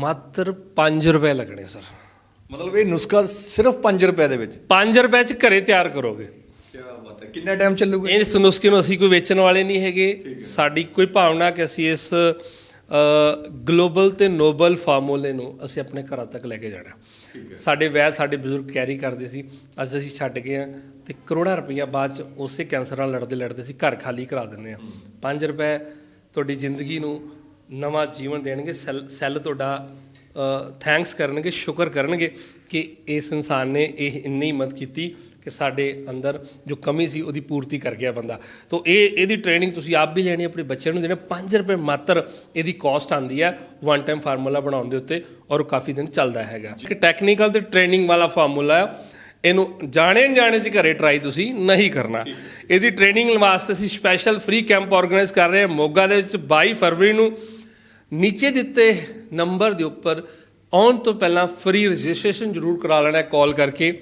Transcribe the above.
ਮਾਤਰ 5 ਰੁਪਏ ਲੱਗਣੇ ਸਰ। ਮਤਲਬ ਇਹ ਨੁਸਖਾ ਸਿਰਫ 5 ਰੁਪਏ ਦੇ ਵਿੱਚ? 5 ਰੁਪਏ ਚ ਘਰੇ ਤਿਆਰ ਕਰੋਗੇ। ਕੀ ਬਾਤ ਹੈ। ਕਿੰਨਾ ਟਾਈਮ ਚੱਲੂਗਾ? ਇਸ ਨੁਸਖੇ ਨੂੰ ਅਸੀਂ ਕੋਈ ਵੇਚਣ ਵਾਲੇ ਨਹੀਂ ਹੈਗੇ। ਸਾਡੀ ਕੋਈ ਭਾਵਨਾ ਕਿ ਅਸੀਂ ਇਸ ਗਲੋਬਲ ਤੇ ਨੋਬਲ ਫਾਰਮੂਲੇ ਨੂੰ ਅਸੀਂ ਆਪਣੇ ਘਰਾਂ ਤੱਕ ਲੈ ਕੇ ਜਾਣਾ। ਸਾਡੇ ਵੈਦ ਸਾਡੇ ਬਜ਼ੁਰਗ ਕੈਰੀ ਕਰਦੇ ਸੀ। ਅੱਜ ਅਸੀਂ ਛੱਡ ਗਏ ਆ ਤੇ ਕਰੋੜਾਂ ਰੁਪਈਆ ਬਾਅਦ ਚ ਉਸੇ ਕੈਂਸਰ ਨਾਲ ਲੜਦੇ ਲੜਦੇ ਸੀ ਘਰ ਖਾਲੀ ਕਰਾ ਦਿੰਦੇ ਆ 5 ਰੁਪਏ ਤੁਹਾਡੀ ਜ਼ਿੰਦਗੀ ਨੂੰ ਨਵਾਂ ਜੀਵਨ ਦੇਣਗੇ, ਸੈੱਲ ਸੈੱਲ ਤੁਹਾਡਾ ਥੈਂਕਸ ਕਰਨਗੇ, ਸ਼ੁਕਰ ਕਰਨਗੇ ਕਿ ਇਸ ਇਨਸਾਨ ਨੇ ਇਹ ਇੰਨੀ ਮਦਦ ਕੀਤੀ ਕਿ ਸਾਡੇ ਅੰਦਰ ਜੋ ਕਮੀ ਸੀ ਉਹਦੀ ਪੂਰਤੀ ਕਰ ਗਿਆ ਬੰਦਾ। ਤੋਂ ਇਹ, ਇਹਦੀ ਟ੍ਰੇਨਿੰਗ ਤੁਸੀਂ ਆਪ ਵੀ ਲੈਣੀ, ਆਪਣੇ ਬੱਚਿਆਂ ਨੂੰ ਦੇਣਾ। 5 ਰੁਪਏ ਮਾਤਰ ਇਹਦੀ ਕਾਸਟ ਆਂਦੀ ਹੈ ਵਨ ਟਾਈਮ ਫਾਰਮੂਲਾ ਬਣਾਉਣ ਦੇ ਉੱਤੇ ਔਰ ਉਹ ਕਾਫੀ ਦਿਨ ਚੱਲਦਾ ਹੈਗਾ। ਕਿ ਟੈਕਨੀਕਲ ਤੇ ਟ੍ਰੇਨਿੰਗ ਵਾਲਾ ਫਾਰਮੂਲਾ ਹੈ। ਇਹਨੂੰ ਜਾਣੇ ਜਾਣੇ ਚ ਘਰੇ ਟਰਾਈ ਤੁਸੀਂ ਨਹੀਂ ਕਰਨਾ। ਇਹਦੀ ਟ੍ਰੇਨਿੰਗ ਵਾਸਤੇ ਅਸੀਂ ਸਪੈਸ਼ਲ ਫ੍ਰੀ ਕੈਂਪ ਆਰਗੇਨਾਈਜ਼ ਕਰ ਰਹੇ ਹਾਂ। ਮੋਗਾ ਦੇ ਵਿੱਚ 22 ਫਰਵਰੀ ਨੂੰ ਨੀਚੇ ਦਿੱਤੇ ਨੰਬਰ ਦੇ ਉੱਪਰ ਆਉਣ ਤੋਂ ਪਹਿਲਾਂ ਫ੍ਰੀ ਰਜਿਸਟ੍ਰੇਸ਼ਨ ਜ਼ਰੂਰ ਕਰਾ ਲੈਣਾ ਕਾਲ ਕਰਕੇ।